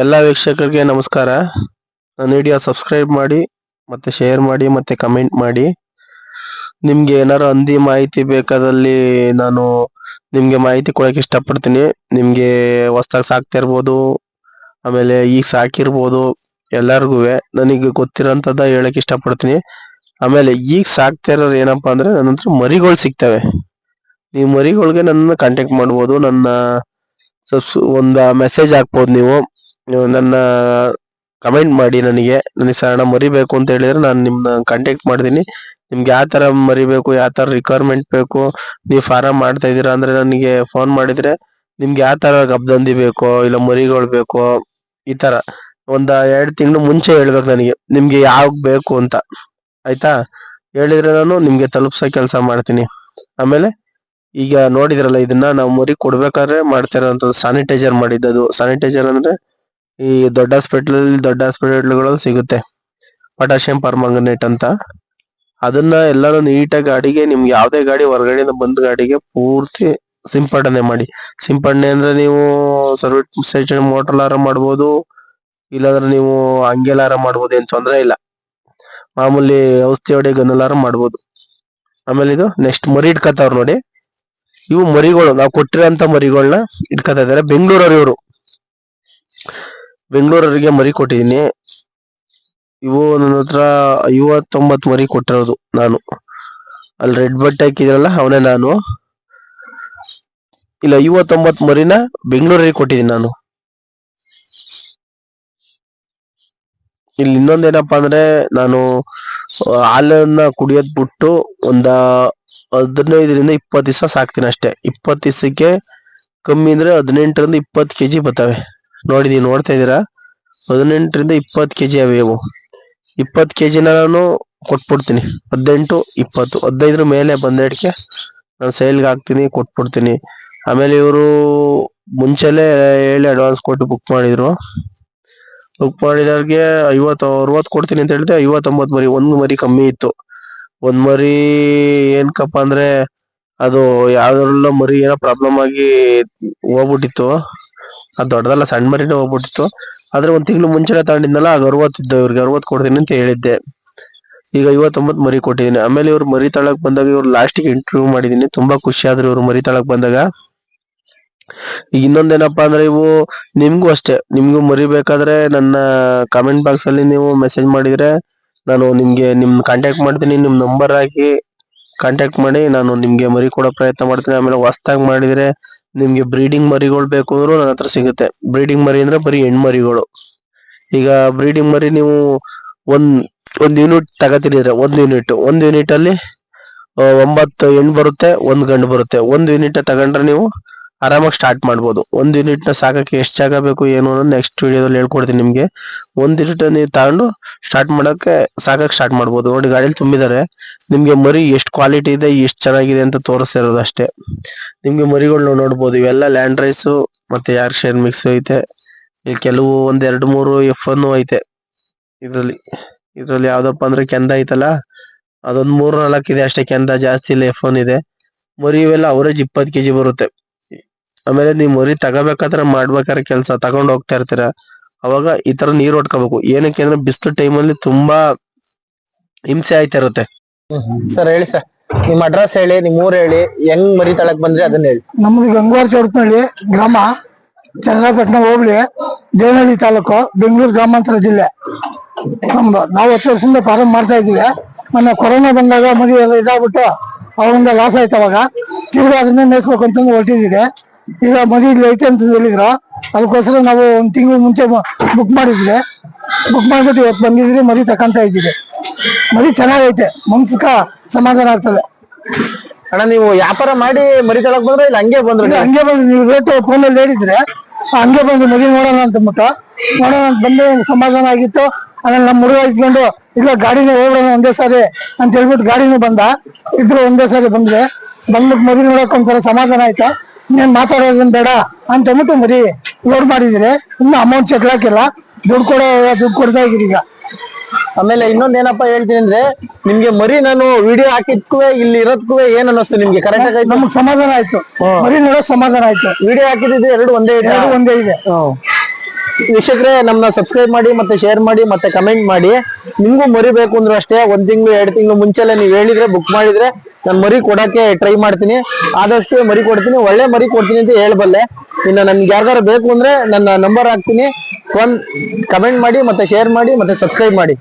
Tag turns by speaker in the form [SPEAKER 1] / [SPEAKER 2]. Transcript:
[SPEAKER 1] ಎಲ್ಲ ವೀಕ್ಷಕರಿಗೆ ನಮಸ್ಕಾರ. ನನ್ನ ವಿಡಿಯೋ ಸಬ್ಸ್ಕ್ರೈಬ್ ಮಾಡಿ, ಮತ್ತೆ ಶೇರ್ ಮಾಡಿ, ಮತ್ತೆ ಕಮೆಂಟ್ ಮಾಡಿ. ನಿಮ್ಗೆ ಏನಾರು ಅಂದಿ ಮಾಹಿತಿ ಬೇಕಾದಲ್ಲಿ ನಾನು ನಿಮ್ಗೆ ಮಾಹಿತಿ ಕೊಡಕ್ಕೆ ಇಷ್ಟಪಡ್ತೀನಿ. ನಿಮ್ಗೆ ಹೊಸ್ದಾಗಿ ಸಾಕ್ತಾ ಇರ್ಬೋದು ಆಮೇಲೆ ಈಗ ಸಾಕಿರ್ಬೋದು ಎಲ್ಲರಿಗೂ. ನನಗೆ ಗೊತ್ತಿರೋಂಥದ್ದ ಹೇಳಕ್ ಇಷ್ಟಪಡ್ತೀನಿ. ಆಮೇಲೆ ಈಗ ಸಾಕ್ತಾ ಇರೋರು ಏನಪ್ಪಾ ಅಂದ್ರೆ ನನ್ನ ಹತ್ರ ಮರಿಗಳು ಸಿಗ್ತವೆ. ನೀವು ಮರಿಗಳಿಗೆ ನನ್ನ ಕಾಂಟ್ಯಾಕ್ಟ್ ಮಾಡ್ಬೋದು, ನನ್ನ ಸಬ್ಸ್ ಒಂದು ಮೆಸೇಜ್ ಹಾಕ್ಬೋದು ನೀವು. ನೀವು ನನ್ನ ಕಮೆಂಟ್ ಮಾಡಿ ನನಗೆ ನನಗೆ ಸರಣ ಮರಿಬೇಕು ಅಂತ ಹೇಳಿದ್ರೆ ನಾನು ನಿಮ್ಮನ್ನ ಕಾಂಟ್ಯಾಕ್ಟ್ ಮಾಡ್ತೀನಿ. ನಿಮ್ಗೆ ಯಾವ ತರ ಮರಿಬೇಕು, ಯಾವ ತರ ರಿಕ್ವೈರ್ಮೆಂಟ್ ಬೇಕು, ನೀವು ಫಾರಂ ಮಾಡ್ತಾ ಇದೀರಾ ಅಂದರೆ ನನಗೆ ಫೋನ್ ಮಾಡಿದ್ರೆ ನಿಮ್ಗೆ ಯಾವ ತರ ಗಬ್ದಂದಿ ಬೇಕೋ, ಇಲ್ಲ ಮರಿಗಳು ಬೇಕೋ, ಈ ತರ ಒಂದು ಎರಡು ತಿಂಗಳು ಮುಂಚೆ ಹೇಳ್ಬೇಕು ನನಗೆ, ನಿಮ್ಗೆ ಯಾವ ಬೇಕು ಅಂತ. ಆಯ್ತಾ? ಹೇಳಿದ್ರೆ ನಾನು ನಿಮಗೆ ತಲುಪ್ಸೋ ಕೆಲಸ ಮಾಡ್ತೀನಿ. ಆಮೇಲೆ ಈಗ ನೋಡಿದ್ರಲ್ಲ, ಇದನ್ನ ನಾವು ಮರಿ ಕೊಡ್ಬೇಕಾದ್ರೆ ಮಾಡ್ತಿರೋಂಥದ್ದು ಸ್ಯಾನಿಟೈಸರ್ ಮಾಡಿದ್ದದು. ಸ್ಯಾನಿಟೈಸರ್ ಅಂದ್ರೆ ಈ ದೊಡ್ಡ ಹಾಸ್ಪಿಟಲ್ ದೊಡ್ಡ ಹಾಸ್ಪಿಟಲ್ಗಳಲ್ಲಿ ಸಿಗುತ್ತೆ. ಪೊಟ್ಯಾಷಿಯಂ ಪರ್ಮಾಂಗನೇಟ್ ಅಂತ. ಅದನ್ನ ಎಲ್ಲಾನು ನೀಟಾಗಿ ಗಾಡಿಗೆ ನಿಮ್ಗೆ ಯಾವುದೇ ಗಾಡಿ ಹೊರಗಡೆಯಿಂದ ಬಂದ ಗಾಡಿಗೆ ಪೂರ್ತಿ ಸಿಂಪಡಣೆ ಮಾಡಿ. ಸಿಂಪಡಣೆ ಅಂದ್ರೆ ನೀವು ಸರ್ವಿಸ್ ಮೋಟರ್ಲಾರ ಮಾಡ್ಬೋದು, ಇಲ್ಲಾಂದ್ರೆ ನೀವು ಹಂಗೆಲಾರ ಮಾಡ್ಬೋದು, ಏನ್ ತೊಂದರೆ ಇಲ್ಲ. ಮಾಮೂಲಿ ಔಷಧಿ ಹೊಡೆ ಗನ್ನಲಾರ ಮಾಡ್ಬೋದು. ಆಮೇಲೆ ಇದು ನೆಕ್ಸ್ಟ್ ಮರಿ ಇಟ್ಕತ್ತವ್ರ ನೋಡಿ. ಇವು ಮರಿಗಳು, ನಾವು ಕೊಟ್ಟಿರೋಂತ ಮರಿಗಳನ್ನ ಇಟ್ಕೊತಾ ಇದಾರೆ. ಬೆಂಗಳೂರವ್ರು ಇವರು. ಬೆಂಗಳೂರವರಿಗೆ ಮರಿ ಕೊಟ್ಟಿದ್ದೀನಿ. ಇವು ನನ್ನ ಹತ್ರ ಐವತ್ತೊಂಬತ್ತು ಮರಿ ಕೊಟ್ಟಿರೋದು ನಾನು. ಅಲ್ಲಿ ರೆಡ್ ಬಟ್ ಹಾಕಿದ್ರಲ್ಲ, ಅವನೇ ನಾನು. ಇಲ್ಲ, ಐವತ್ತೊಂಬತ್ತು ಮರಿನ ಬೆಂಗಳೂರಿಗೆ ಕೊಟ್ಟಿದ್ದೀನಿ ನಾನು. ಇಲ್ಲಿ ಇನ್ನೊಂದೇನಪ್ಪಾ ಅಂದ್ರೆ, ನಾನು ಹಾಲನ್ನ ಕುಡಿಯೋದ್ ಬಿಟ್ಟು ಒಂದ ಹದಿನೈದರಿಂದ ಇಪ್ಪತ್ತು ದಿವಸ ಸಾಕ್ತೀನಿ ಅಷ್ಟೇ. ಇಪ್ಪತ್ತು ದಿವಸಕ್ಕೆ ಕಮ್ಮಿ ಅಂದ್ರೆ ಹದಿನೆಂಟರಿಂದ ಇಪ್ಪತ್ತು ಕೆಜಿ ಬರ್ತವೆ. ನೋಡಿ, ನೀವು ನೋಡ್ತಾ ಇದೀರಾ ಹದಿನೆಂಟರಿಂದ ಇಪ್ಪತ್ತು ಕೆಜಿ ಜಿ ಅವೇವು ಇಪ್ಪತ್ತು ಕೆಜಿನ ನಾನು ಕೊಟ್ಬಿಡ್ತೀನಿ. ಹದಿನೆಂಟು, ಇಪ್ಪತ್ತು, ಹದಿನೈದರ ಮೇಲೆ ಬಂದೆಡ್ಕೆ ನಾನು ಸೇಲ್ಗೆ ಹಾಕ್ತೀನಿ, ಕೊಟ್ಬಿಡ್ತೀನಿ. ಆಮೇಲೆ ಇವರು ಮುಂಚೆಲೇ ಹೇಳಿ ಅಡ್ವಾನ್ಸ್ ಕೊಟ್ಟು ಬುಕ್ ಮಾಡಿದ್ರು. ಬುಕ್ ಮಾಡಿದವ್ರಿಗೆ ಐವತ್ತು, ಅರವತ್ತು ಕೊಡ್ತೀನಿ ಅಂತ ಹೇಳಿದೆ ಐವತ್ತೊಂಬತ್ತು ಮರಿ, ಒಂದು ಮರಿ ಕಮ್ಮಿ ಇತ್ತು. ಒಂದು ಮರಿ ಏನ್ಕಪ್ಪ ಅಂದರೆ ಅದು ಯಾವ್ದ್ರಲ್ಲ ಮರಿ ಏನೋ ಪ್ರಾಬ್ಲಮ್ ಆಗಿ ಹೋಗ್ಬಿಟ್ಟಿತ್ತು. ಅದು ದೊಡ್ಡದಲ್ಲ ಸಣ್ಣ ಮರಿನೇ ಹೋಗ್ಬಿಟ್ಟಿತ್ತು. ಆದ್ರೆ ಒಂದ್ ತಿಂಗಳು ಮುಂಚೆನೆ ತಗೊಂಡಿದ್ನಲ್ಲ, ಆಗ ಅರವತ್ತಿದ್ದು ಇವ್ರಿಗೆ ಅರವತ್ತು ಕೊಡ್ತೀನಿ ಅಂತ ಹೇಳಿದ್ದೆ. ಈಗ ಐವತ್ತೊಂಬತ್ತು ಮರಿ ಕೊಟ್ಟಿದ್ದೀನಿ. ಆಮೇಲೆ ಇವ್ರು ಮರಿ ತಳಕ್ ಬಂದಾಗ ಇವ್ರು ಲಾಸ್ಟಿಗೆ ಇಂಟರ್ವ್ಯೂ ಮಾಡಿದೀನಿ ತುಂಬಾ ಖುಷಿ ಆದ್ರು ಇವ್ರು ಮರಿ ತಳಕ್ ಬಂದಾಗ. ಈಗ ಇನ್ನೊಂದೇನಪ್ಪಾ ಅಂದ್ರೆ ಇವು ನಿಮ್ಗೂ ಅಷ್ಟೇ. ನಿಮ್ಗೂ ಮರಿ ಬೇಕಾದ್ರೆ ನನ್ನ ಕಾಮೆಂಟ್ ಬಾಕ್ಸ್ ಅಲ್ಲಿ ನೀವು ಮೆಸೇಜ್ ಮಾಡಿದ್ರೆ ನಾನು ನಿಮ್ಗೆ ನಿಮ್ ಕಾಂಟ್ಯಾಕ್ಟ್ ಮಾಡ್ತೀನಿ. ನಿಮ್ ನಂಬರ್ ಹಾಕಿ ಕಾಂಟ್ಯಾಕ್ಟ್ ಮಾಡಿ ನಾನು ನಿಮ್ಗೆ ಮರಿ ಕೊಡೋ ಪ್ರಯತ್ನ ಮಾಡ್ತೀನಿ. ಆಮೇಲೆ ಹೊಸ್ದಾಗಿ ಮಾಡಿದ್ರೆ ನಿಮ್ಗೆ ಬ್ರೀಡಿಂಗ್ ಮರಿಗಳು ಬೇಕು ಅಂದ್ರೂ ನನ್ನ ಹತ್ರ ಸಿಗುತ್ತೆ. ಬ್ರೀಡಿಂಗ್ ಮರಿ ಅಂದ್ರೆ ಬರೀ ಹೆಣ್ಮರಿಗಳು. ಈಗ ಬ್ರೀಡಿಂಗ್ ಮರಿ ನೀವು ಒಂದ್ ಒಂದ್ ಯೂನಿಟ್ ತಗತಿರಿದ್ರೆ ಒಂದ್ ಯೂನಿಟ್ ಒಂದ್ ಯೂನಿಟ್ ಅಲ್ಲಿ ಒಂಬತ್ತು ಹೆಣ್ಣು ಬರುತ್ತೆ, ಒಂದ್ ಗಂಡು ಬರುತ್ತೆ. ಒಂದ್ ಯೂನಿಟ್ ತಗೊಂಡ್ರೆ ನೀವು ಆರಾಮಾಗಿ ಸ್ಟಾರ್ಟ್ ಮಾಡ್ಬೋದು. ಒಂದು ಯೂನಿಟ್ನ ಸಾಕಕ್ಕೆ ಎಷ್ಟು ಜಾಗ ಬೇಕು, ಏನು ಅನ್ನೋದು ನೆಕ್ಸ್ಟ್ ವಿಡಿಯೋದಲ್ಲಿ ಹೇಳ್ಕೊಡ್ತೀನಿ ನಿಮಗೆ. ಒಂದು ಯೂನಿಟ್ ನೀವು ತಗೊಂಡು ಸ್ಟಾರ್ಟ್ ಮಾಡೋಕ್ಕೆ ಸಾಕಕ್ಕೆ ಸ್ಟಾರ್ಟ್ ಮಾಡ್ಬೋದು. ನೋಡಿ ಗಾಡಿಯಲ್ಲಿ ತುಂಬಿದ್ದಾರೆ ನಿಮಗೆ ಮರಿ ಎಷ್ಟು ಕ್ವಾಲಿಟಿ ಇದೆ, ಎಷ್ಟು ಚೆನ್ನಾಗಿದೆ ಅಂತ ತೋರಿಸ್ತಿರೋದು ಅಷ್ಟೇ. ನಿಮಗೆ ಮರಿಗಳು ನೋಡ್ಬೋದು. ಇವೆಲ್ಲ ಲ್ಯಾಂಡ್ ರೈಸು ಮತ್ತೆ ಯಾರ್ ಶೇರ್ ಮಿಕ್ಸ್ ಐತೆ. ಇಲ್ಲಿ ಕೆಲವು ಒಂದ್ ಎರಡು ಮೂರು ಎಫ್ ಒನ್ನು ಐತೆ. ಇದರಲ್ಲಿ ಇದರಲ್ಲಿ ಯಾವುದಪ್ಪ ಅಂದ್ರೆ ಕೆಂದ ಐತಲ್ಲ, ಅದೊಂದು ಮೂರು ನಾಲ್ಕು ಇದೆ ಅಷ್ಟೇ. ಕೆಂದ ಜಾಸ್ತಿ ಇಲ್ಲ ಎಫ್ ಒನ್ ಇದೆ. ಮರಿ ಇವೆಲ್ಲ ಅವರೇಜ್ ಇಪ್ಪತ್ತು ಕೆಜಿ ಬರುತ್ತೆ. ಆಮೇಲೆ ನೀವು ಮರಿ ತಗೋಬೇಕಾದ್ರೆ ಮಾಡ್ಬೇಕಾದ್ರೆ ಕೆಲಸ ತಗೊಂಡ್ ಹೋಗ್ತಾ ಇರ್ತೀರ. ಅವಾಗ ಈ ತರ ನೀರ್ ಹೊಡ್ಕೋಬೇಕು. ಏನಕ್ಕೆ ಅಂದ್ರೆ ಬಿಸಿಲು ಟೈಮಲ್ಲಿ ತುಂಬಾ ಹಿಂಸೆ ಆಯ್ತಾ ಇರುತ್ತೆ.
[SPEAKER 2] ಸರ್ ಹೇಳಿ ಸರ್. ನಿಮ್ ಅಡ್ರೆಸ್ ಹೇಳಿ ನಿಮ್ ಊರ್ ಹೇಳಿ ಹೆಂಗ್ ಮರಿ ತಳಕ್ ಬಂದ್ರೆ ಅದನ್ನ ಹೇಳಿ.
[SPEAKER 3] ನಮ್ದು ಗಂಗವಾರ ಚೌಡ್ನಳ್ಳಿ ಗ್ರಾಮ ಚಂದ್ರಪಟ್ಟಣ ಹೋಬಳಿ ದೇವನಹಳ್ಳಿ ತಾಲೂಕು ಬೆಂಗಳೂರು ಗ್ರಾಮಾಂತರ ಜಿಲ್ಲೆ. ನಮ್ದು ನಾವು ಹತ್ತು ವರ್ಷದಿಂದ ಪ್ರಾರಂಭ ಮಾಡ್ತಾ ಇದೀವಿ ಮೊನ್ನೆ ಕೊರೋನಾ ಬಂದಾಗ ಮರಿ ಎಲ್ಲ ಇದಾಗ್ಬಿಟ್ಟು ಅವಾಗಿಂದ ಲಾಸ್ ಆಯ್ತು ಅವಾಗ. ತಿರ್ಗಿ ಅದನ್ನೇ ಮೇಯಿಸ್ಬೇಕು ಅಂತಂದು ಹೊರಟಿದ್ದೀವಿ. ಈಗ ಮದುವೆ ಇಲ್ಲಿ ಐತೆ ಅಂತ ಹೇಳಿದ್ರ. ಅದಕ್ಕೋಸ್ಕರ ನಾವು ಒಂದ್ ತಿಂಗಳು ಮುಂಚೆ ಬುಕ್ ಮಾಡಿದ್ರೆ ಬುಕ್ ಮಾಡ್ಬಿಟ್ಟು ಇವತ್ತು ಬಂದಿದ್ರಿ ಮರಿ ತಕೊಂತ ಇದ್ದೀವಿ ಮರಿ ಚೆನ್ನಾಗೈತೆ ಮನ್ಸಕ ಸಮಾಧಾನ ಆಗ್ತದೆ.
[SPEAKER 2] ಅಣ್ಣ ನೀವು ವ್ಯಾಪಾರ ಮಾಡಿ ಮರಿ ತಳಕ್ ಬಂದ್ರೆ ಇಲ್ಲ ಹಂಗೆ ಬಂದ್ರು
[SPEAKER 3] ಇಲ್ಲ, ಹಂಗೆ ಬಂದು ನೀವು ರೇಟ್ ಫೋನಲ್ಲಿ ಹೇಳಿದ್ರೆ ಹಂಗೆ ಬಂದು ಮರಿ ನೋಡೋಣ ಅಂತ ಮುಟ್ಟ ನೋಡೋಣ ಅಂತ ಬಂದು ಸಮಾಧಾನ ಆಗಿತ್ತು. ಆಮೇಲೆ ನಮ್ಮ ಹುಡುಗ ಇಟ್ಕೊಂಡು ಇಲ್ಲ ಗಾಡಿನೇ ಹೋಗೋಣ ಒಂದೇ ಸಾರಿ ಅಂತ ಹೇಳ್ಬಿಟ್ಟು ಗಾಡಿನೂ ಬಂದ. ಇಬ್ರು ಒಂದೇ ಸಾರಿ ಬಂದ್ರೆ ಬಂದ್ಬಿಟ್ಟು ಮರಿ ನೋಡಕ್ ಒಂಥರ ಸಮಾಧಾನ ಆಯ್ತು? ಇನ್ನೇನ್ ಮಾತಾಡೋದನ್ ಬೇಡ ಅಂತ ಅಂದ್ಬಿಟ್ಟು ಮರಿ ಲೋಡ್ ಮಾಡಿದ್ರೆ ಇನ್ನು ಅಮೌಂಟ್ ಚೆಕ್ ಹಾಕಿಲ್ಲ. ದುಡ್ಡು ಕೊಡೋ ದುಡ್ಡು ಕೊಡ್ತಾ ಇದೀರಿ ಈಗ.
[SPEAKER 2] ಆಮೇಲೆ ಇನ್ನೊಂದ್ ಏನಪ್ಪ ಹೇಳ್ತೀನಿ ಅಂದ್ರೆ ನಿಮ್ಗೆ ಮರಿ ನಾನು ವಿಡಿಯೋ ಹಾಕಿದ್ಕೂ ಇಲ್ಲಿ ಇರೋದ್ಕೂ ಏನ್ ಅನ್ನಿಸ್ತು ನಿಮ್ಗೆ? ಕರೆಕ್ಟ್ ಆಗಿ
[SPEAKER 3] ನಮ್ಗೆ ಸಮಾಧಾನ ಆಯ್ತು. ಮರಿ ನೋಡೋಕ್ ಸಮಾಧಾನ ಆಯ್ತು.
[SPEAKER 2] ವಿಡಿಯೋ ಹಾಕಿದ್ದು ಎರಡು ಒಂದೇ ಇದೆ?
[SPEAKER 3] ಎರಡು ಒಂದೇ ಇದೆ.
[SPEAKER 2] ವೀಕ್ಷಕರೇ ನಮ್ನ ಸಬ್ಸ್ಕ್ರೈಬ್ ಮಾಡಿ ಮತ್ತೆ ಶೇರ್ ಮಾಡಿ ಮತ್ತೆ ಕಮೆಂಟ್ ಮಾಡಿ. ನಿಮ್ಗೂ ಮರಿಬೇಕು ಅಂದ್ರೂ ಅಷ್ಟೇ. ಒಂದ್ ತಿಂಗಳು ಎರಡು ತಿಂಗಳು ಮುಂಚೆಲ್ಲ ನೀವು ಹೇಳಿದ್ರೆ ಬುಕ್ ಮಾಡಿದ್ರೆ ನಾನು ಮರಿ ಕೊಡಕ್ಕೆ ಟ್ರೈ ಮಾಡ್ತೀನಿ. ಆದಷ್ಟು ಮರಿ ಕೊಡ್ತೀನಿ, ಒಳ್ಳೆ ಮರಿ ಕೊಡ್ತೀನಿ ಅಂತ ಹೇಳ್ಬಲ್ಲೆ. ಇನ್ನು ನನ್ಗೆ ಯಾರ್ದಾರು ಬೇಕು ಅಂದ್ರೆ ನನ್ನ ನಂಬರ್ ಹಾಕ್ತೀನಿ. ಒಂದ್ ಕಮೆಂಟ್ ಮಾಡಿ, ಮತ್ತೆ ಶೇರ್ ಮಾಡಿ, ಮತ್ತೆ ಸಬ್ಸ್ಕ್ರೈಬ್ ಮಾಡಿ.